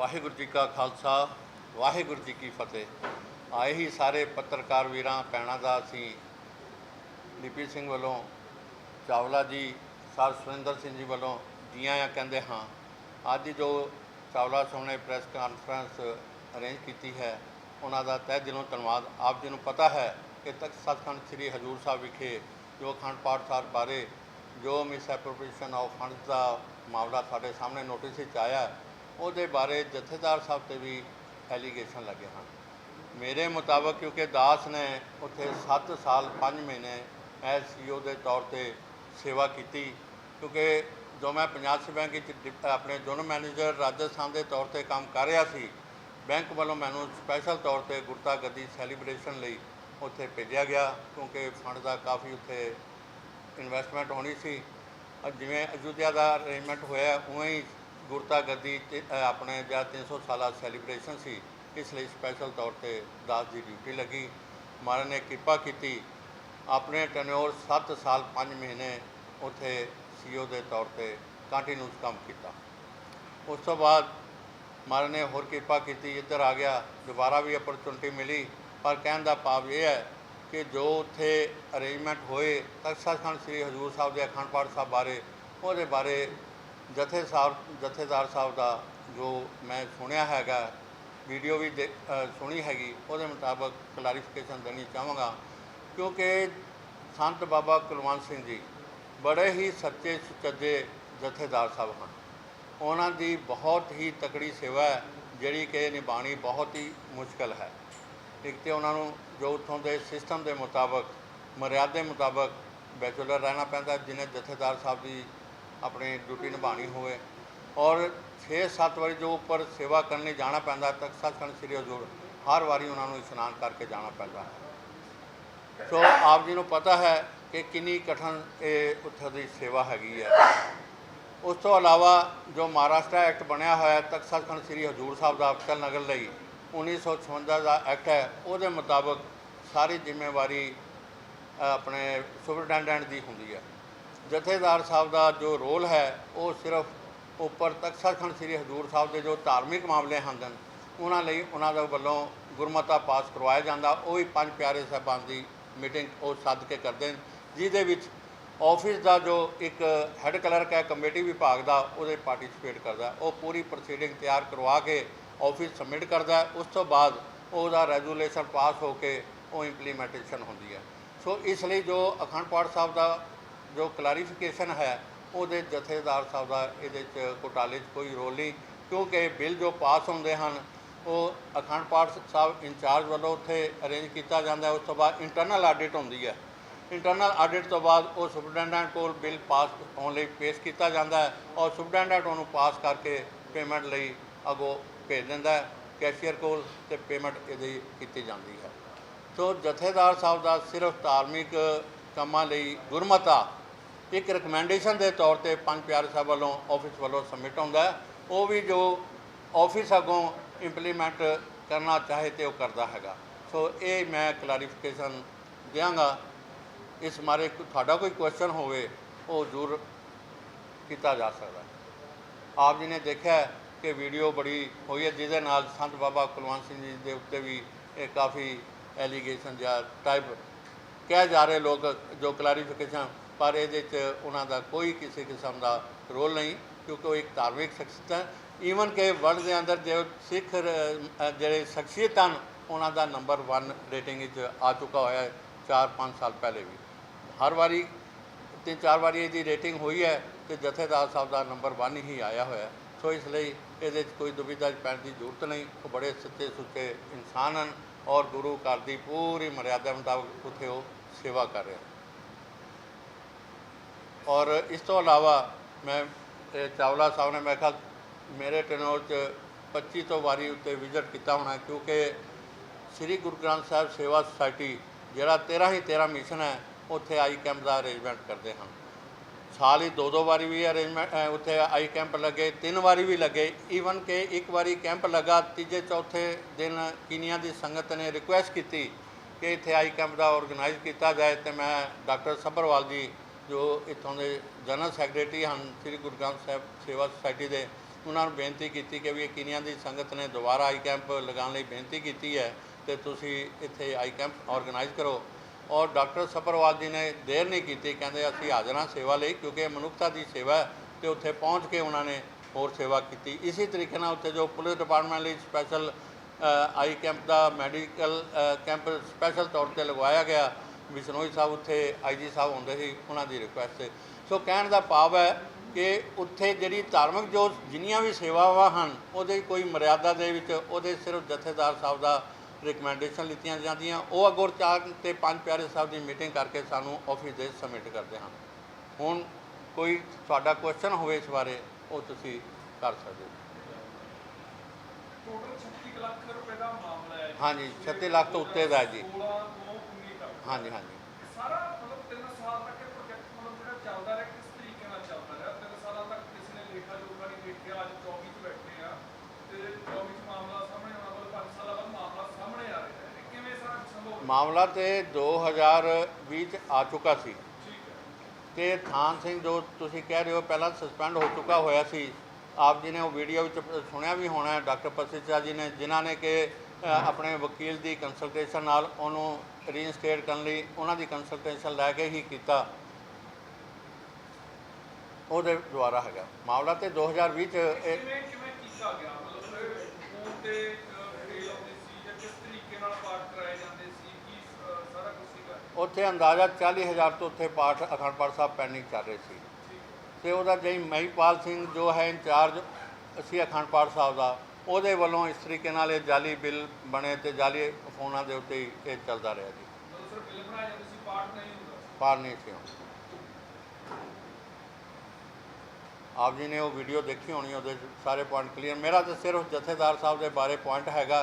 ਵਾਹਿਗੁਰੂ ਜੀ ਕਾ ਖਾਲਸਾ, ਵਾਹਿਗੁਰੂ ਜੀ ਕੀ ਫਤਿਹ। ਆਏ ਹੀ ਸਾਰੇ ਪੱਤਰਕਾਰ ਵੀਰਾਂ, ਭੈਣਾਂ ਦਾ ਅਸੀਂ ਲਿਪੀ ਸਿੰਘ ਵੱਲੋਂ, ਚਾਵਲਾ ਜੀ, ਸਰ ਸੁਰਿੰਦਰ ਸਿੰਘ ਜੀ ਵੱਲੋਂ ਜੀਆਂ ਆ ਕਹਿੰਦੇ ਹਾਂ। ਅੱਜ ਜੋ ਚਾਵਲਾ ਸਾਹਿਬ ਨੇ ਪ੍ਰੈਸ ਕਾਨਫਰੰਸ ਅਰੇਂਜ ਕੀਤੀ ਹੈ, ਉਹਨਾਂ ਦਾ ਤਹਿ ਦਿਲੋਂ ਧੰਨਵਾਦ। ਆਪ ਜੀ ਨੂੰ ਪਤਾ ਹੈ ਕਿ ਤਖਤ ਸੱਚਖੰਡ ਸ੍ਰੀ ਹਜੂਰ ਸਾਹਿਬ ਵਿਖੇ ਜੋ ਅਖੰਡ ਪਾਠ ਸਾਹਿਬ ਬਾਰੇ ਜੋ ਮਿਸ ਐਪਰੋਪ੍ਰੀਏਸ਼ਨ ਆਫ ਫੰਡਸ ਦਾ ਮਾਮਲਾ ਸਾਡੇ ਸਾਹਮਣੇ ਨੋਟਿਸ ਵਿੱਚ ਆਇਆ ਉਹਦੇ ਬਾਰੇ ਜਥੇਦਾਰ ਸਾਹਿਬ ਤੇ ਵੀ ਐਲੀਗੇਸ਼ਨ ਲੱਗੇ ਹਨ। ਮੇਰੇ ਮੁਤਾਬਕ ਕਿਉਂਕਿ ਦਾਸ ਨੇ ਉੱਥੇ 7 ਸਾਲ 5 ਮਹੀਨੇ ਐਸ ਸੀਓ ਦੇ ਤੌਰ ਤੇ ਸੇਵਾ ਕੀਤੀ। ਕਿਉਂਕਿ ਜੋ ਮੈਂ ਪੰਜਾਬ ਸੇ ਬੈਂਕ ਵਿੱਚ ਡਿਪ- ਆਪਣੇ ਜੋਨ ਮੈਨੇਜਰ ਰਾਜਸਥਾਨ ਦੇ ਤੌਰ ਤੇ ਕੰਮ ਕਰ ਰਿਹਾ ਸੀ, ਬੈਂਕ ਵੱਲੋਂ ਮੈਨੂੰ ਸਪੈਸ਼ਲ ਤੌਰ ਤੇ ਗੁਰਤਾ ਗੱਦੀ ਸੈਲੀਬ੍ਰੇਸ਼ਨ ਲਈ ਉੱਥੇ ਭੇਜਿਆ ਗਿਆ, ਕਿਉਂਕਿ ਫੰਡ ਦਾ ਕਾਫੀ ਉੱਥੇ ਇਨਵੈਸਟਮੈਂਟ ਹੋਣੀ ਸੀ। ਜਿਵੇਂ ਅਯੁੱਧਿਆ ਦਾ ਅਰੇਂਜਮੈਂਟ ਹੋਇਆ, ਉਵੇਂ ਹੀ ਗੁਰਤਾ ਗੱਦੀ ਤੇ, ਅ, ਆਪਣੇ ਜਾਂ 300 ਸਾਲਾ ਸੈਲੀਬ੍ਰੇਸ਼ਨ ਸੀ। ਇਸ ਲਈ ਸਪੈਸ਼ਲ ਤੌਰ ਤੇ ਦਾਸ ਦੀ ਡਿਊਟੀ ਲੱਗੀ। ਮਹਾਰਾਜ ਨੇ ਕਿਰਪਾ ਕੀਤੀ। ਆਪਣੇ ਟੈਨਿਓਰ 7 ਸਾਲ 5 ਮਹੀਨੇ ਉੱਥੇ ਸੀਓ ਦੇ ਤੌਰ ਤੇ ਕੰਟੀਨਿਊਸ ਕੰਮ ਕੀਤਾ। ਉਸ ਤੋਂ ਬਾਅਦ ਮਹਾਰਾਜ ਨੇ ਹੋਰ ਕਿਰਪਾ ਕੀਤੀ। ਇੱਧਰ ਆ ਗਿਆ। ਦੁਬਾਰਾ ਵੀ ਅਪਰਚੁਨਿਟੀ ਮਿਲੀ। ਪਰ ਕਹਿਣ ਦਾ ਭਾਵ ਇਹ ਹੈ ਕਿ ਜੋ ਉੱਥੇ ਅਰੇਂਜਮੈਂਟ ਹੋਏ ਤਖ਼ਤ ਸੱਚਖੰਡ ਸ੍ਰੀ ਹਜੂਰ ਸਾਹਿਬ ਦੇ ਅਖੰਡ ਪਾਠ ਸਾਹਿਬ ਬਾਰੇ ਉਹਦੇ ਬਾਰੇ ਜਥੇ ਸਾਹਿਬ ਜਥੇਦਾਰ ਸਾਹਿਬ ਦਾ ਜੋ ਮੈਂ ਸੁਣਿਆ ਹੈਗਾ, ਵੀਡੀਓ ਵੀ ਦੇ- ਸੁਣੀ ਹੈਗੀ, ਉਹਦੇ ਮੁਤਾਬਕ ਕਲੈਰੀਫਿਕੇਸ਼ਨ ਦੇਣੀ ਚਾਹਾਂਗਾ। ਕਿਉਂਕਿ ਸੰਤ ਬਾਬਾ ਕੁਲਵੰਤ ਸਿੰਘ ਜੀ ਬੜੇ ਹੀ ਸੱਚੇ ਸੁਚੱਜੇ ਜਥੇਦਾਰ ਸਾਹਿਬ ਹਨ। ਉਹਨਾਂ ਦੀ ਬਹੁਤ ਹੀ ਤਕੜੀ ਸੇਵਾ ਹੈ, ਜਿਹੜੀ ਕਿ ਨਿਭਾਣੀ ਬਹੁਤ ਹੀ ਮੁਸ਼ਕਲ ਹੈ। ਇੱਕ ਤੇ ਉਹਨਾਂ ਨੂੰ ਜੋ ਉੱਥੋਂ ਦੇ ਸਿਸਟਮ ਦੇ ਮੁਤਾਬਕ, ਮਰਿਆਦੇ ਮੁਤਾਬਕ ਬੈਚਲਰ ਰਹਿਣਾ ਪੈਂਦਾ, ਜਿਹਨੇ ਜਥੇਦਾਰ ਸਾਹਿਬ ਦੀ ਆਪਣੀ ਡਿਊਟੀ ਨਿਭਾਣੀ ਹੋਵੇ। ਔਰ 6-7 ਵਾਰੀ ਜੋ ਉੱਪਰ ਸੇਵਾ ਕਰਨ ਲਈ ਜਾਣਾ ਪੈਂਦਾ, ਤਖਤ ਸੱਚਖੰਡ ਸ੍ਰੀ ਹਜ਼ੂਰ, ਹਰ ਵਾਰੀ ਉਹਨਾਂ ਨੂੰ ਇਸ਼ਨਾਨ ਕਰਕੇ ਜਾਣਾ ਪੈਂਦਾ। ਹੈ ਸੋ ਆਪ ਜੀ ਨੂੰ ਪਤਾ ਹੈ ਕਿ ਕਿੰਨੀ ਕਠਨ ਇਹ ਉੱਥੇ ਦੀ ਸੇਵਾ ਹੈਗੀ ਹੈ। ਉਸ ਤੋਂ ਇਲਾਵਾ ਜੋ ਮਹਾਰਾਸ਼ਟਰ ਐਕਟ ਬਣਿਆ ਹੋਇਆ ਹੈ, ਤਖਤ ਸੱਚਖੰਡ ਸ੍ਰੀ ਹਜੂਰ ਸਾਹਿਬ ਦਾ ਅਫਸਰ ਨਗਰ ਲਈ 1956 ਦਾ ਐਕਟ ਹੈ, ਉਹਦੇ ਮੁਤਾਬਕ ਸਾਰੀ ਜ਼ਿੰਮੇਵਾਰੀ ਆਪਣੇ ਸੁਪਰਡੈਂਡੈਂਟ ਦੀ ਹੁੰਦੀ ਹੈ। ਜਥੇਦਾਰ ਸਾਹਿਬ ਦਾ ਜੋ ਰੋਲ ਹੈ, ਉਹ ਸਿਰਫ ਉੱਪਰ ਤਖਤ ਸੱਚਖੰਡ ਸ੍ਰੀ ਹਜੂਰ ਸਾਹਿਬ ਦੇ ਜੋ ਧਾਰਮਿਕ ਮਾਮਲੇ ਹਨ, ਉਹਨਾਂ ਲਈ ਉਹਨਾਂ ਦੇ ਵੱਲੋਂ ਗੁਰਮਤਾ ਪਾਸ ਕਰਵਾਇਆ ਜਾਂਦਾ। ਉਹ ਵੀ ਪੰਜ ਪਿਆਰੇ ਸਾਹਿਬਾਨ ਦੀ ਮੀਟਿੰਗ ਉਹ ਸੱਦ ਕੇ ਕਰਦੇ ਨੇ, ਜਿਹਦੇ ਵਿੱਚ ਆਫਿਸ ਦਾ ਜੋ ਇੱਕ ਹੈੱਡ ਕਲਰਕ ਹੈ, ਕਮੇਟੀ ਵਿਭਾਗ ਦਾ, ਉਹਦੇ ਪਾਰਟਿਸਿਪੇਟ ਕਰਦਾ। ਉਹ ਪੂਰੀ ਪ੍ਰੋਸੀਡਿੰਗ ਤਿਆਰ ਕਰਵਾ ਕੇ ਆਫਿਸ ਸਬਮਿਟ ਕਰਦਾ ਉਸ ਤੋਂ ਬਾਅਦ ਉਹਦਾ ਰੈਜੂਲੇਸ਼ਨ ਪਾਸ ਹੋ ਕੇ ਉਹ ਇੰਪਲੀਮੈਂਟੇਸ਼ਨ ਹੁੰਦੀ ਹੈ। ਸੋ ਇਸ ਲਈ ਜੋ ਅਖੰਡ ਪਾਠ ਸਾਹਿਬ ਦਾ ਜੋ ਕਲੈਰੀਫਿਕੇਸ਼ਨ ਹੈ, ਉਹਦੇ ਜਥੇਦਾਰ ਸਾਹਿਬ ਦਾ ਇਹਦੇ 'ਚ ਘੁਟਾਲੇ 'ਚ ਕੋਈ ਰੋਲ ਨਹੀਂ, ਕਿਉਂਕਿ ਬਿੱਲ ਜੋ ਪਾਸ ਹੁੰਦੇ ਹਨ, ਉਹ ਅਖੰਡ ਪਾਠ ਸਾਹਿਬ ਇੰਚਾਰਜ ਵੱਲੋਂ ਉੱਥੇ ਅਰੇਂਜ ਕੀਤਾ ਜਾਂਦਾ ਉਸ ਤੋਂ ਬਾਅਦ ਇੰਟਰਨਲ ਆਡਿਟ ਹੁੰਦੀ ਹੈ। ਇੰਟਰਨਲ ਆਡਿਟ ਤੋਂ ਬਾਅਦ ਉਹ ਸੁਪਰਡੈਂਡੈਂਟ ਕੋਲ ਬਿੱਲ ਪਾਸ ਹੋਣ ਲਈ ਪੇਸ਼ ਕੀਤਾ ਜਾਂਦਾ ਹੈ ਔਰ ਸੁਪਰਡੈਂਡੈਂਟ ਉਹਨੂੰ ਪਾਸ ਕਰਕੇ ਪੇਮੈਂਟ ਲਈ ਅਗੋ ਭੇਜ ਦਿੰਦਾ ਹੈ ਕੈਸ਼ੀਅਰ ਕੋਲ ਤੇ ਪੇਮੈਂਟ ਇਹਦੀ ਕੀਤੀ ਜਾਂਦੀ ਹੈ। ਸੋ ਜਥੇਦਾਰ ਸਾਹਿਬ ਦਾ ਸਿਰਫ ਧਾਰਮਿਕ ਕੰਮਾਂ ਲਈ ਗੁਰਮਤਾ ਇੱਕ ਰეკਮੈਂਡੇਸ਼ਨ ਦੇ ਤੌਰ ਤੇ ਪੰਜ ਪਿਆਰੇ ਸਾਹਿਬ ਵੱਲੋਂ ਆਫਿਸ ਵੱਲੋਂ ਸਬਮਿਟ ਹੁੰਦਾ ਹੈ। ਉਹ ਵੀ ਜੋ ਆਫਿਸ ਅੱਗੋਂ ਇੰਪਲੀਮੈਂਟ ਕਰਨਾ ਚਾਹੇ ਤੇ ਉਹ ਕਰਦਾ ਹੈਗਾ। ਸੋ ਇਹ ਮੈਂ ਕਲੈਰੀਫਿਕੇਸ਼ਨ ਦਿਆਂਗਾ। ਇਸ ਬਾਰੇ ਤੁਹਾਡਾ ਕੋਈ ਕੁਐਸਚਨ ਹੋਵੇ, ਉਹ ਜ਼ਰੂਰ ਕੀਤਾ ਜਾ ਸਕਦਾ ਆਪ ਜੀ ਨੇ ਦੇਖਿਆ ਕਿ ਵੀਡੀਓ ਬੜੀ ਹੋਈ ਹੈ, ਜਿਹਦੇ ਨਾਲ ਸੰਤ ਬਾਬਾ ਕੁਲਵੰਤ ਸਿੰਘ ਜੀ ਦੇ ਉੱਤੇ ਵੀ ਇਹ ਕਾਫੀ ਐਲੀਗੇਸ਼ਨ ਜਾਂ ਟਾਈਪ ਕਹਿ ਜਾ ਰਹੇ ਲੋਕ ਜੋ ਕਲੈਰੀਫਿਕੇਸ਼ਨ ਪਰ ਇਹਦੇ 'ਚ ਉਹਨਾਂ ਦਾ ਕੋਈ ਕਿਸੇ ਕਿਸਮ ਦਾ ਰੋਲ ਨਹੀਂ, ਕਿਉਂਕਿ ਉਹ ਇੱਕ ਧਾਰਮਿਕ ਸ਼ਖਸੀਅਤ ਹੈ। ਈਵਨ ਕਿ ਵਰਲਡ ਦੇ ਅੰਦਰ ਜੋ ਸਿੱਖ ਜਿਹੜੇ ਸ਼ਖਸੀਅਤ ਹਨ, ਉਹਨਾਂ ਦਾ ਨੰਬਰ 1 ਰੇਟਿੰਗ ਵਿੱਚ ਆ ਚੁੱਕਾ ਹੋਇਆ ਹੈ 4-5 ਸਾਲ ਪਹਿਲੇ ਵੀ। ਹਰ ਵਾਰੀ, ਤਿੰਨ ਚਾਰ ਵਾਰੀ ਇਹਦੀ ਰੇਟਿੰਗ ਹੋਈ ਹੈ ਤੇ ਜਥੇਦਾਰ ਸਾਹਿਬ ਦਾ ਨੰਬਰ 1 ਹੀ ਆਇਆ ਹੋਇਆ ਸੋ ਇਸ ਲਈ ਇਹਦੇ 'ਚ ਕੋਈ ਦੁਬਿਧਾ ਪੈਣ ਦੀ ਜ਼ਰੂਰਤ ਨਹੀਂ। ਉਹ ਬੜੇ ਸੱਚੇ ਸੁੱਚੇ ਇਨਸਾਨ ਹਨ ਔਰ ਗੁਰੂ ਘਰ ਦੀ ਪੂਰੀ ਮਰਿਆਦਾ ਮੁਤਾਬਕ ਉੱਥੇ ਉਹ ਸੇਵਾ ਕਰ ਰਹੇ ਹਨ। ਔਰ ਇਸ ਤੋਂ ਇਲਾਵਾ ਮੈਂ, ਇਹ ਚਾਵਲਾ ਸਾਹਿਬ ਨੇ ਮੈਂ ਕਿਹਾ ਮੇਰੇ ਟੈਨੋਰ 'ਚ 25 ਤੋਂ ਵਾਰੀ ਉੱਤੇ ਵਿਜ਼ਿਟ ਕੀਤਾ ਹੋਣਾ, ਕਿਉਂਕਿ ਸ੍ਰੀ ਗੁਰੂ ਗ੍ਰੰਥ ਸਾਹਿਬ ਸੇਵਾ ਸੁਸਾਇਟੀ ਜਿਹੜਾ 13 ਹੀ 13 ਮਿਸ਼ਨ ਹੈ, ਉੱਥੇ ਆਈ ਕੈਂਪ ਦਾ ਅਰੇਂਜਮੈਂਟ ਕਰਦੇ ਹਨ। ਸਾਲ ਹੀ ਦੋ ਦੋ ਵਾਰੀ ਵੀ ਅਰੇਂਜਮੈਂਟ ਉੱਥੇ ਆਈ ਕੈਂਪ ਲੱਗੇ, ਤਿੰਨ ਵਾਰੀ ਵੀ ਲੱਗੇ ਈਵਨ ਕਿ ਇੱਕ ਵਾਰੀ ਕੈਂਪ ਲੱਗਾ, ਤੀਜੇ, ਚੌਥੇ ਦਿਨ ਕੀਨੀਆ ਦੀ ਸੰਗਤ ਨੇ ਰਿਕੁਐਸਟ ਕੀਤੀ ਕਿ ਇੱਥੇ ਆਈ ਕੈਂਪ ਦਾ ਆਰਗੇਨਾਈਜ਼ ਕੀਤਾ ਜਾਏ, ਤੇ ਮੈਂ ਡਾਕਟਰ ਸੱਭਰਵਾਲ ਜੀ ਜੋ ਇੱਥੋਂ ਦੇ ਜਨਰਲ ਸੈਕਟਰੀ ਹਨ, ਸ੍ਰੀ ਗੁਰੂ ਗ੍ਰੰਥ ਸਾਹਿਬ ਸੇਵਾ ਸੁਸਾਇਟੀ ਦੇ, ਉਹਨਾਂ ਨੂੰ ਬੇਨਤੀ ਕੀਤੀ ਕਿ ਵੀ ਇਹ ਕਿਨੀਆਂ ਦੀ ਸੰਗਤ ਨੇ ਦੁਬਾਰਾ ਆਈ ਕੈਂਪ ਲਗਾਉਣ ਲਈ ਬੇਨਤੀ ਕੀਤੀ ਹੈ ਤੇ ਤੁਸੀਂ ਇੱਥੇ ਆਈ ਕੈਂਪ ਆਰਗੇਨਾਈਜ਼ ਕਰੋ। ਔਰ ਡਾਕਟਰ ਸਪਰਵਾਲ ਜੀ ਨੇ ਦੇਰ ਨਹੀਂ ਕੀਤੀ, ਕਹਿੰਦੇ ਅਸੀਂ ਹਾਜ਼ਰ ਹਾਂ ਸੇਵਾ ਲਈ ਕਿਉਂਕਿ ਮਨੁੱਖਤਾ ਦੀ ਸੇਵਾ ਹੈ ਤੇ ਉੱਥੇ ਪਹੁੰਚ ਕੇ ਉਹਨਾਂ ਨੇ ਹੋਰ ਸੇਵਾ ਕੀਤੀ। ਇਸੇ ਤਰੀਕੇ ਨਾਲ ਉੱਥੇ ਜੋ ਪੁਲਿਸ ਡਿਪਾਰਟਮੈਂਟ ਲਈ ਸਪੈਸ਼ਲ ਆਈ ਕੈਂਪ ਦਾ ਮੈਡੀਕਲ ਕੈਂਪ ਸਪੈਸ਼ਲ ਤੌਰ ਤੇ ਲਗਵਾਇਆ ਗਿਆ ਬਿਸ਼ਨੋਈ ਸਾਹਿਬ ਉੱਥੇ ਆਈਜੀ ਸਾਹਿਬ ਹੁੰਦੇ ਸੀ ਉਹਨਾਂ ਦੀ ਰਿਕੁਐਸਟ ਤੇ ਸੋ ਕਹਿਣ ਦਾ ਭਾਵ ਹੈ ਕਿ ਉੱਥੇ ਜਿਹੜੀ ਧਾਰਮਿਕ ਜੋ ਜਿੰਨੀਆਂ ਵੀ ਸੇਵਾਵਾਂ ਹਨ ਉਹਦੇ ਕੋਈ ਮਰਿਆਦਾ ਦੇ ਵਿੱਚ ਉਹਦੇ ਸਿਰਫ ਜਥੇਦਾਰ ਸਾਹਿਬ ਦਾ ਰਿਕਮੈਂਡੇਸ਼ਨ ਲਿੱਤੀਆਂ ਜਾਂਦੀਆਂ। ਉਹ ਅੱਗੋਂ ਚਾਰ ਤੇ ਪੰਜ ਪਿਆਰੇ ਸਾਹਿਬ ਦੀ ਮੀਟਿੰਗ ਕਰਕੇ ਸਾਨੂੰ ਆਫਿਸ ਦੇ ਸਬਮਿਟ ਕਰਦੇ ਹਨ। ਹੁਣ ਕੋਈ ਤੁਹਾਡਾ ਕੁਐਸਚਨ ਹੋਵੇ ਇਸ ਬਾਰੇ ਉਹ ਤੁਸੀਂ ਕਰ ਸਕਦੇ ਹੋ। ਟੋਟਲ 36 ਲੱਖ ਰੁਪਏ ਦਾ ਮਾਮਲਾ ਹੈ ਹਾਂਜੀ 36 ਲੱਖ ਤੋਂ ਉੱਤੇ ਦਾ ਜੀ। 16 ਤੋਂ 19 ਤੱਕ ਹਾਂਜੀ ਹਾਂਜੀ। ਇਹ ਸਾਰਾ ਮਤਲਬ 3 ਸਾਲ ਤੱਕ ਇਹ ਪ੍ਰੋਜੈਕਟ ਮਤਲਬ ਜਿਹੜਾ ਚੱਲਦਾ ਰਿਹਾ ਕਿਸ ਤਰੀਕੇ ਨਾਲ ਚੱਲਦਾ ਰਿਹਾ? 3 ਸਾਲਾਂ ਤੱਕ ਕਿਸੇ ਨੇ ਲੇਖਾ ਜੋਖਾ ਨਹੀਂ ਦੇਖਿਆ ਅੱਜ 24 ਚ ਬੈਠੇ ਆ ਤੇ 24 ਚ ਮਾਮਲਾ ਸਾਹਮਣੇ ਆਉਣਾ ਮਤਲਬ 5 ਸਾਲਾਂ ਬਾਅਦ ਮਾਮਲਾ ਸਾਹਮਣੇ ਆ ਰਿਹਾ ਹੈ। ਇਹ ਕਿਵੇਂ ਸਾਰਾ ਸੰਭਵ ਹੋ ਮਾਮਲਾ ਤੇ 2020 ਚ ਆ ਚੁੱਕਾ ਸੀ। ਤੇ ਥਾਨ ਸਿੰਘ ਜੋ ਤੁਸੀਂ ਕਹਿ ਰਹੇ ਹੋ ਪਹਿਲਾਂ ਸਸਪੈਂਡ ਹੋ ਚੁੱਕਾ ਹੋਇਆ ਸੀ। ਆਪ ਜੀ ਨੇ ਉਹ ਵੀਡੀਓ ਵਿੱਚ ਸੁਣਿਆ ਵੀ ਹੋਣਾ ਡਾਕਟਰ ਪਰਸਿਚਾ ਜੀ ਨੇ ਜਿਨ੍ਹਾਂ ਨੇ ਕਿ ਆਪਣੇ ਵਕੀਲ ਦੀ ਕੰਸਲਟੇਸ਼ਨ ਨਾਲ ਉਹਨੂੰ ਰੀਇਨਸਟੇਟ ਕਰਨ ਲਈ ਉਹਨਾਂ ਦੀ ਕੰਸਲਟੇਸ਼ਨ ਲੈ ਕੇ ਹੀ ਕੀਤਾ। ਉਹਦੇ ਦੁਆਰਾ ਹੈਗਾ। ਮਾਮਲਾ ਤੇ 2020 ਚ ਇਹ ਕਿਵੇਂ ਕਿਵੇਂ ਕੀਤਾ ਗਿਆ? ਮਤਲਬ ਫੋਨ ਤੇ ਫੇਲ ਆਉਂਦੇ ਸੀ ਜਾਂ ਕਿਸ ਤਰੀਕੇ ਨਾਲ ਪਾਠ ਕਰਾਏ ਜਾਂਦੇ ਸੀ? ਕੀ ਅ, ਸਾਰਾ ਕੁਝ ਸੀਗਾ? ਉੱਥੇ ਅੰਦਾਜ਼ਾ 40000 ਤੋਂ ਉੱਥੇ ਪਾਠ ਅਖੰਡ ਪਾਠ ਸਾਹਿਬ ਪੈਂਡਿੰਗ ਚੱਲ ਰਹੇ ਸੀ। ਤੇ ਉਹਦਾ ਜਈ ਮਹੀਪਾਲ ਸਿੰਘ ਜੋ ਹੈ ਇੰਚਾਰਜ ਅਸੀਂ ਅਖੰਡ ਪਾਠ ਸਾਹਿਬ ਦਾ ਉਹਦੇ ਵੱਲੋਂ ਇਸ ਤਰੀਕੇ ਨਾਲ ਇਹ ਜਾਲੀ ਬਿੱਲ ਬਣੇ ਤੇ ਜਾਲੀ ਫੋਨਾਂ ਦੇ ਉੱਤੇ ਹੀ ਇਹ ਚੱਲਦਾ ਰਿਹਾ ਜੀ ਮਤਲਬ ਸਿਰਫ ਬਿੱਲ ਬਣਾਏ ਜਾਂਦੇ ਸੀ ਪਾਠ ਨਹੀਂ ਹੁੰਦਾ ਸੀ। ਪਾਰ ਨਹੀਂ ਸੀ ਹੁੰਦਾ। ਆਪ ਜੀ ਨੇ ਉਹ ਵੀਡੀਓ ਦੇਖੀ ਹੋਣੀ ਉਹਦੇ 'ਚ ਸਾਰੇ ਪੁਆਇੰਟ ਕਲੀਅਰ ਮੇਰਾ ਤਾਂ ਸਿਰਫ ਜਥੇਦਾਰ ਸਾਹਿਬ ਦੇ ਬਾਰੇ ਪੁਆਇੰਟ ਹੈਗਾ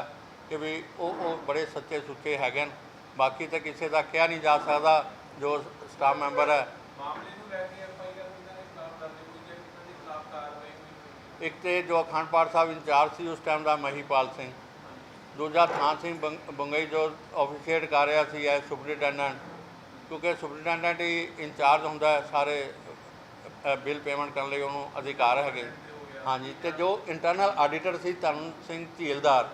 ਕਿ ਵੀ ਉਹ ਉਹ ਬੜੇ ਸੱਚੇ ਸੁੱਚੇ ਹੈਗੇ ਨੇ ਬਾਕੀ ਤਾਂ ਕਿਸੇ ਦਾ ਕਿਹਾ ਨਹੀਂ ਜਾ ਸਕਦਾ ਜੋ ਸਟਾਫ ਮੈਂਬਰ ਹੈ ਮਾਮਲੇ ਨੂੰ ਲੈ ਕੇ ਐਫ ਆਈ ਆਰ ਕਿਹਨਾਂ ਦੇ ਖਿਲਾਫ ਦਰਜ ਹੋਈ ਹੈ ਕਿਹਨਾਂ ਦੇ ਖਿਲਾਫ ਕਾਰਵਾਈ ਹੋਈ ਇੱਕ ਤੇ ਜੋ ਅਖੰਡ ਪਾਠ ਸਾਹਿਬ ਇੰਚਾਰਜ ਸੀ, ਉਸ ਟਾਈਮ ਦਾ ਮਹੀਪਾਲ ਸਿੰਘ। ਦੂਜਾ ਥਾਂ ਸਿੰਘ ਬੰਗ- ਬੰਗਈ ਜੋ ਆਫੀਸ਼ੀਏਟ ਕਰ ਰਿਹਾ ਸੀ ਐ ਸੁਪਰੀਟੈਂਡੈਂਟ ਕਿਉਂਕਿ ਸੁਪਰੀਟੈਂਡੈਂਟ ਹੀ ਇੰਚਾਰਜ ਹੁੰਦਾ ਹੈ, ਸਾਰੇ ਬਿੱਲ ਪੇਮੈਂਟ ਕਰਨ ਲਈ ਉਹਨੂੰ ਅਧਿਕਾਰ ਹੈਗੇ। ਹਾਂਜੀ, ਤੇ ਜੋ ਇੰਟਰਨਲ ਆਡੀਟਰ ਸੀ ਤਰਨ ਸਿੰਘ ਝੀਲਦਾਰ,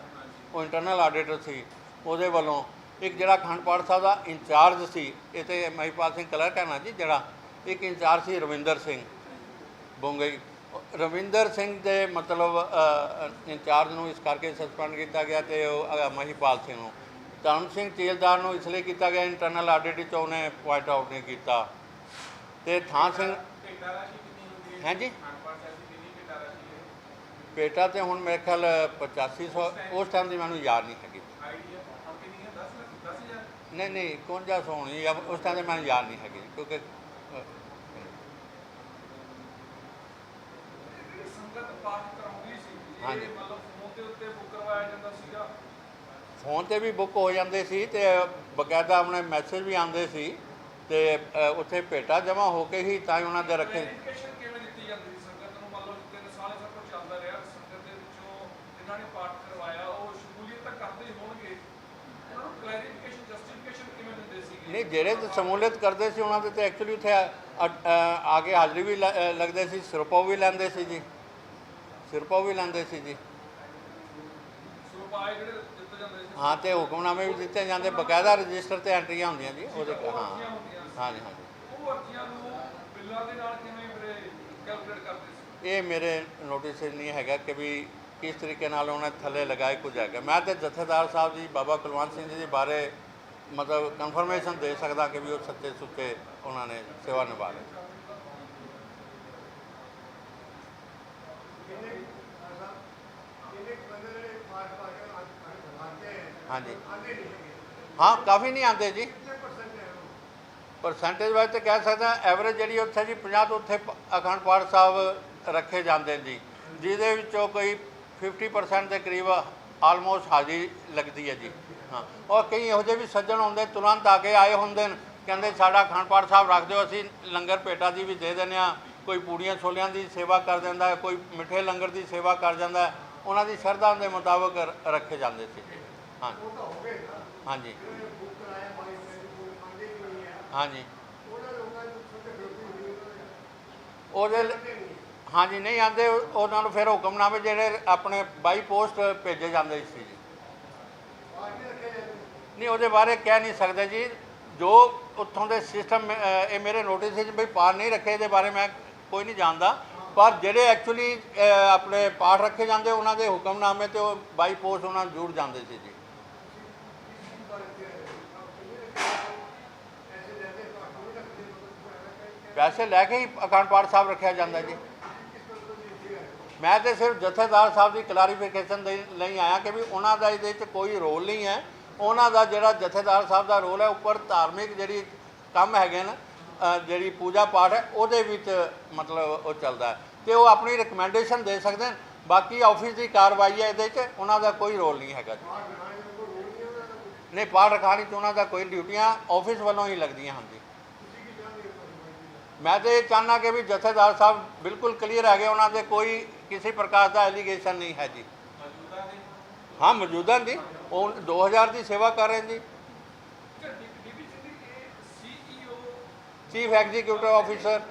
ਉਹ ਇੰਟਰਨਲ ਆਡੀਟਰ ਸੀ। ਉਹਦੇ ਵੱਲੋਂ ਇੱਕ ਜਿਹੜਾ ਅਖੰਡ ਪਾਠ ਸਾਹਿਬ ਦਾ ਇੰਚਾਰਜ ਸੀ, ਇਹ ਤੇ ਮਹੀਪਾਲ ਸਿੰਘ ਕਲਰਕ ਹੈ ਨਾ ਜੀ, ਜਿਹੜਾ, ਇੱਕ ਇੰਚਾਰਜ ਸੀ ਰਵਿੰਦਰ ਸਿੰਘ, ਬੰਗਈ। ਰਵਿੰਦਰ ਸਿੰਘ ਦੇ ਮਤਲਬ ਇੰਚਾਰਜ ਨੂੰ ਇਸ ਕਰਕੇ ਸਸਪੈਂਡ ਕੀਤਾ ਗਿਆ ਤੇ ਉਹ ਮਹੀਪਾਲ ਸਿੰਘ ਨੂੰ। ਤਰਨ ਸਿੰਘ ਤੇਲਦਾਰ ਨੂੰ ਇਸ ਲਈ ਕੀਤਾ ਗਿਆ ਇੰਟਰਨਲ ਆਡਿਟ ਵਿੱਚ ਉਹਨੇ ਪੁਆਇੰਟ ਆਊਟ ਨਹੀਂ ਕੀਤਾ। ਤੇ ਥਾਂ ਸਿੰਘ ਭੇਟਾ ਰਾਸ਼ੀ ਕਿੰਨੀ ਹੁੰਦੀ ਹੈ ਹੈਂ ਜੀ ਅਨਪੜ੍ਹ ਸਾਹਿਬ ਕਿੰਨੀ ਭੇਟਾ ਰਾਸ਼ੀ ਹੈ ਪੇਟਾ ਤੇ ਹੁਣ ਮੇਰੇ ਖਿਆਲ 8500 ਉਸ ਟਾਈਮ ਦੀ ਮੈਨੂੰ ਯਾਦ ਨਹੀਂ ਹੈਗੀ। ਆਈਡੀਆ ਹੁਣ ਕਿੰਨੀ ਹੈ? 10 ਲੱਖ 10000 ਨਹੀਂ ਨਹੀਂ 51 ਹੋਣੀ ਉਸ ਟਾਈਮ ਦੀ ਮੈਨੂੰ ਯਾਦ ਨਹੀਂ ਹੈਗੀ ਕਿਉਂਕਿ ਅ, ਇਹ ਸੰਗਤ ਪਾਠ ਕਰਾਉਂਦੀ ਸੀ ਹਾਂਜੀ। ਫੋਨ ਦੇ ਉੱਤੇ ਬੁੱਕ ਕਰਵਾਇਆ ਜਾਂਦਾ ਸੀਗਾ ਫੋਨ ਤੇ ਵੀ ਬੁੱਕ ਹੋ ਜਾਂਦੇ ਸੀ ਤੇ ਬਕਾਇਦਾ ਆਪਣੇ ਮੈਸੇਜ ਵੀ ਆਉਂਦੇ ਸੀ ਤੇ ਅ, ਉੱਥੇ ਭੇਟਾ ਜਮ੍ਹਾਂ ਹੋ ਕੇ ਹੀ ਤਾਂ ਹੀ ਉਹਨਾਂ ਦੇ ਰੱਖੇ। ਕਲੈਰੀਫਿਕੇਸ਼ਨ ਕਿਵੇਂ ਦਿੱਤੀ ਜਾਂਦੀ ਸੀ? ਸੰਗਤ ਨੂੰ ਮੰਨ ਲਓ ਤਿੰਨ ਸਾਲ ਇਹ ਸਭ ਕੁਝ ਚੱਲਦਾ ਰਿਹਾ ਸੰਗਤ ਦੇ ਵਿੱਚੋਂ ਜਿਨ੍ਹਾਂ ਨੇ ਪਾਠ ਕਰਵਾਇਆ ਉਹ ਸ਼ਮੂਲੀਅਤ ਤਾਂ ਕਰਦੇ ਹੀ ਹੋਣਗੇ। ਉਹਨਾਂ ਨੂੰ ਕਲੈਰੀਫਿਕੇਸ਼ਨ ਜਸਟੀਫਿਕੇਸ਼ਨ ਕਿਵੇਂ ਦਿੰਦੇ ਸੀਗੇ? ਨਹੀਂ ਜਿਹੜੇ ਤੇ ਸਮੂਲੀਅਤ ਕਰਦੇ ਸੀ ਉਹਨਾਂ ਦੇ ਤੇ ਐਕਚੁਅਲੀ ਉੱਥੇ ਆ- ਅ- ਅ, ਆ ਕੇ ਹਾਜ਼ਰੀ ਵੀ ਲ- ਅ, ਲੱਗਦੇ ਸੀ ਸਿਰਪੋ ਵੀ ਲੈਂਦੇ ਸੀ ਜੀ। ਸਿਰਪੋ ਵੀ ਲੈਂਦੇ ਸੀ ਜੀ। ਸਰੂਪਾਏ ਜਿਹੜੇ ਦਿੱਤੇ ਜਾਂਦੇ ਸੀ ਹਾਂ, ਤੇ ਹੁਕਮਨਾਮੇ ਵੀ ਦਿੱਤੇ ਜਾਂਦੇ, ਬਕਾਇਦਾ ਰਜਿਸਟਰ ਤੇ ਐਂਟਰੀਆਂ ਹੁੰਦੀਆਂ ਜੀ, ਉਹਦੇ ਉਹ ਹਾਂ। ਹਾਂਜੀ ਹਾਂਜੀ। ਉਹ ਅਰਜ਼ੀਆਂ ਨੂੰ ਬਿੱਲਾਂ ਦੇ ਨਾਲ ਕਿਵੇਂ ਫਿਰ ਕੈਲਕੂਲੇਟ ਕਰਦੇ ਸੀ ਇਹ ਮੇਰੇ ਨੋਟਿਸ ਨਹੀਂ ਹੈਗਾ ਕਿ ਵੀ ਕਿਸ ਤਰੀਕੇ ਨਾਲ ਉਹਨੇ ਥੱਲੇ ਲਗਾਏ ਕੁਝ ਹੈਗਾ। ਮੈਂ ਤੇ ਜਥੇਦਾਰ ਸਾਹਿਬ ਜੀ, ਬਾਬਾ ਕੁਲਵੰਤ ਸਿੰਘ ਜੀ ਦੇ ਬਾਰੇ ਮਤਲਬ ਕਨਫਰਮੇਸ਼ਨ ਦੇ ਸਕਦਾ ਕਿ ਵੀ ਉਹ ਸੱਚੇ ਸੁੱਚੇ ਉਹਨਾਂ ਨੇ ਸੇਵਾ ਨਿਭਾ ਲਈ ਹਾਂਜੀ। ਹਾਂ, ਕਾਫੀ ਨਹੀਂ ਆਉਂਦੇ ਜੀ। ਪਰਸੈਂਟੇਜ ਵਾਈਜ਼ ਤੇ ਕਹਿ ਸਕਦਾ ਐਵਰੇਜ ਜਿਹੜੀ ਉੱਥੇ ਜੀ 50 ਤੋਂ ਉੱਥੇ ਅਖੰਡ ਪਾਠ ਸਾਹਿਬ ਰੱਖੇ ਜਾਂਦੇ ਜੀ। ਜਿਹਦੇ ਵਿੱਚੋਂ ਕੋਈ 50% ਦੇ ਕਰੀਬ ਆਲਮੋਸਟ ਹਾਜ਼ਰੀ ਲੱਗਦੀ ਹੈ ਜੀ। ਹਾਂ। ਔਰ ਕਈ ਇਹੋ ਜਿਹੇ ਵੀ ਸੱਜਣ ਹੁੰਦੇ ਤੁਰੰਤ ਆ ਕੇ ਆਏ ਹੁੰਦੇ ਨੇ। ਕਹਿੰਦੇ, ਸਾਡਾ ਅਖੰਡ ਪਾਠ ਸਾਹਿਬ ਰੱਖ ਦਿਓ, ਅਸੀਂ ਲੰਗਰ ਭੇਟਾ ਦੀ ਵੀ ਦੇ ਦਿੰਦੇ ਆ ਕੋਈ ਪੂੜੀਆਂ ਛੋਲਿਆਂ ਦੀ ਸੇਵਾ ਕਰ ਦਿੰਦਾ ਕੋਈ ਮਿੱਠੇ ਲੰਗਰ ਦੀ ਸੇਵਾ ਕਰ ਜਾਂਦਾ ਉਹਨਾਂ ਦੀ ਸ਼ਰਧਾ ਦੇ ਮੁਤਾਬਕ ਰ- ਰੱਖੇ ਜਾਂਦੇ ਸੀ। ਜੀ ਹਾਂ ਹਾਂਜੀ। ਹਾਂਜੀ। ਉਹਦੇ ਲ- ਹਾਂਜੀ, ਨਹੀਂ ਆਂਦੇ, ਉਹਨਾਂ ਨੂੰ ਫਿਰ ਹੁਕਮਨਾਮੇ ਜਿਹੜੇ ਆਪਣੇ ਬਾਈ ਪੋਸਟ ਭੇਜੇ ਜਾਂਦੇ ਸੀ ਜੀ। ਨਹੀਂ, ਉਹਦੇ ਬਾਰੇ ਕਹਿ ਨਹੀਂ ਸਕਦੇ ਜੀ। ਜੋ ਉੱਥੋਂ ਦੇ ਸਿਸਟਮ ਇਹ ਮੇਰੇ ਨੋਟਿਸ ਵਿੱਚ ਵੀ ਪਾਰ ਨਹੀਂ ਰੱਖੇ, ਇਹਦੇ ਬਾਰੇ ਮੈਂ ਕੋਈ ਨਹੀਂ ਜਾਣਦਾ। ਪਰ ਜਿਹੜੇ ਐਕਚੁਅਲੀ ਆਪਣੇ ਪਾਠ ਰੱਖੇ ਜਾਂਦੇ, ਉਹਨਾਂ ਦੇ ਹੁਕਮਨਾਮੇ ਤੇ ਉਹ ਬਾਈ ਪੋਸਟ ਉਹਨਾਂ ਨੂੰ ਜੁੜ ਜਾਂਦੇ ਸੀ ਜੀ। ਵੈਸੇ ਲੈ ਕੇ ਹੀ ਅਖੰਡ ਪਾਠ ਸਾਹਿਬ ਰੱਖਿਆ ਜਾਂਦਾ ਜੀ। ਮੈਂ ਤੇ ਸਿਰਫ ਜਥੇਦਾਰ ਸਾਹਿਬ ਦੀ ਕਲਾਰੀਫਿਕੇਸ਼ਨ ਦੇ ਲਈ ਆਇਆ ਕਿ ਵੀ ਉਹਨਾਂ ਦਾ ਇਹਦੇ ਵਿੱਚ ਕੋਈ ਰੋਲ ਨਹੀਂ ਹੈ। ਉਹਨਾਂ ਦਾ ਜਿਹੜਾ ਜਥੇਦਾਰ ਸਾਹਿਬ ਦਾ ਰੋਲ ਹੈ ਉੱਪਰ ਧਾਰਮਿਕ ਜਿਹੜੀ ਕੰਮ ਹੈਗੇ ਨੇ ਜਿਹੜੀ ਪੂਜਾ ਪਾਠ ਹੈ, ਉਹਦੇ ਵਿੱਚ ਮਤਲਬ ਉਹ ਚੱਲਦਾ ਹੈ। ਤੇ ਉਹ ਆਪਣੀ ਰਿਕਮੈਂਡੇਸ਼ਨ ਦੇ ਸਕਦੇ ਨੇ। ਬਾਕੀ ਆਫਿਸ ਦੀ ਕਾਰਵਾਈ ਹੈ ਇਹਦੇ 'ਚ ਉਹਨਾਂ ਦਾ ਕੋਈ ਰੋਲ ਨਹੀਂ ਹੈਗਾ ਜੀ। ਨਹੀਂ, ਪਾਠ ਰਖਾਣੀ 'ਚ ਉਹਨਾਂ ਦਾ ਕੋਈ ਡਿਊਟੀਆਂ ਆਫਿਸ ਵੱਲੋਂ ਹੀ ਲੱਗਦੀਆਂ ਹਨ ਜੀ। ਮੈਂ ਤੇ ਇਹ ਚਾਹੁੰਦਾ ਕਿ ਵੀ ਜਥੇਦਾਰ ਸਾਹਿਬ ਬਿਲਕੁਲ ਕਲੀਅਰ ਹੈਗੇ, ਉਹਨਾਂ ਦੇ ਕੋਈ ਕਿਸੇ ਪ੍ਰਕਾਰ ਦਾ ਐਲੀਗੇਸ਼ਨ ਨਹੀਂ ਹੈ ਜੀ। ਹਾਂ, ਮੌਜੂਦਾ ਜੀ। ਉਹ 2000 ਦੀ ਸੇਵਾ ਕਰ ਰਹੇ ਜੀ। ਚੀਫ ਐਗਜ਼ੀਕਿਊਟਿਵ ਆਫੀਸਰ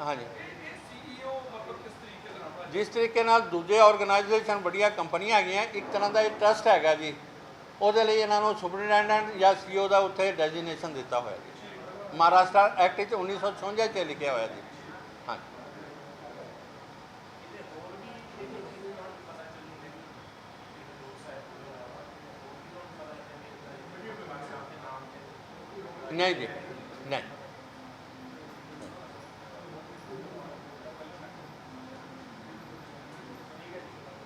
ਹਾਂਜੀ ਇਹ ਇਹ ਸੀਈਓ ਮਤਲਬ ਕਿਸ ਤਰੀਕੇ ਦੇ ਨਾਲ ਜਿਸ ਤਰੀਕੇ ਨਾਲ ਦੂਜੇ ਆਰਗੇਨਾਈਜੇਸ਼ਨ ਵੱਡੀਆਂ ਕੰਪਨੀਆਂ ਹੈਗੀਆਂ, ਇੱਕ ਤਰ੍ਹਾਂ ਦਾ ਇਹ ਟਰਸਟ ਹੈਗਾ ਜੀ। ਉਹਦੇ ਲਈ ਇਹਨਾਂ ਨੂੰ ਸੁਪਰਡੈਂਡੈਂਟ ਜਾਂ ਸੀਓ ਦਾ ਉੱਥੇ ਡੈਜੀਨੇਸ਼ਨ ਦਿੱਤਾ ਹੋਇਆ ਜੀ। ਮਹਾਰਾਸ਼ਟਰ ਐਕਟ ਵਿੱਚ 1956 'ਚ ਲਿਖਿਆ ਹੋਇਆ ਜੀ। ਹਾਂ ਨਹੀਂ ਜੀ ਨਹੀਂ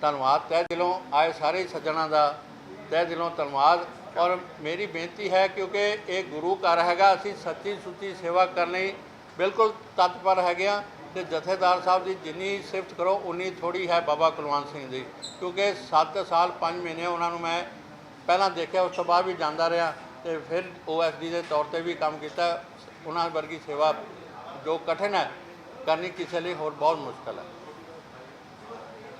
ਧੰਨਵਾਦ, ਤਹਿ ਦਿਲੋਂ ਆਏ ਸਾਰੇ ਸੱਜਣਾ ਦਾ, ਤਹਿ ਦਿਲੋਂ ਧੰਨਵਾਦ। ਔਰ ਮੇਰੀ ਬੇਨਤੀ ਹੈ ਕਿਉਂਕਿ ਇਹ ਗੁਰੂ ਘਰ ਹੈਗਾ, ਅਸੀਂ ਸੱਚੀ ਸੁੱਚੀ ਸੇਵਾ ਕਰਨ ਲਈ ਬਿਲਕੁਲ ਤਤਪਰ ਹੈਗੇ ਆ ਤੇ ਜਥੇਦਾਰ ਸਾਹਿਬ ਦੀ ਜਿੰਨੀ ਸਿਫਤ ਕਰੋ, ਉਨੀ ਥੋੜੀ ਹੈ ਬਾਬਾ ਕੁਲਵੰਤ ਸਿੰਘ ਦੀ। ਕਿਉਂਕਿ 7 ਸਾਲ 5 ਮਹੀਨੇ ਉਹਨਾਂ ਨੂੰ ਮੈਂ ਪਹਿਲਾਂ ਦੇਖਿਆ, ਉਸ ਤੋਂ ਬਾਅਦ ਵੀ ਜਾਂਦਾ ਰਿਹਾ ਤੇ ਫਿਰ ਓਐਸਡੀ ਦੇ ਤੌਰ ਤੇ ਵੀ ਕੰਮ ਕੀਤਾ। ਉਹਨਾਂ ਵਰਗੀ ਸੇਵਾ ਜੋ ਕਠਿਨ ਹੈ, ਕਰਨੀ ਕਿਸੇ ਲਈ ਹੋਰ ਬਹੁਤ ਮੁਸ਼ਕਲ ਹੈ।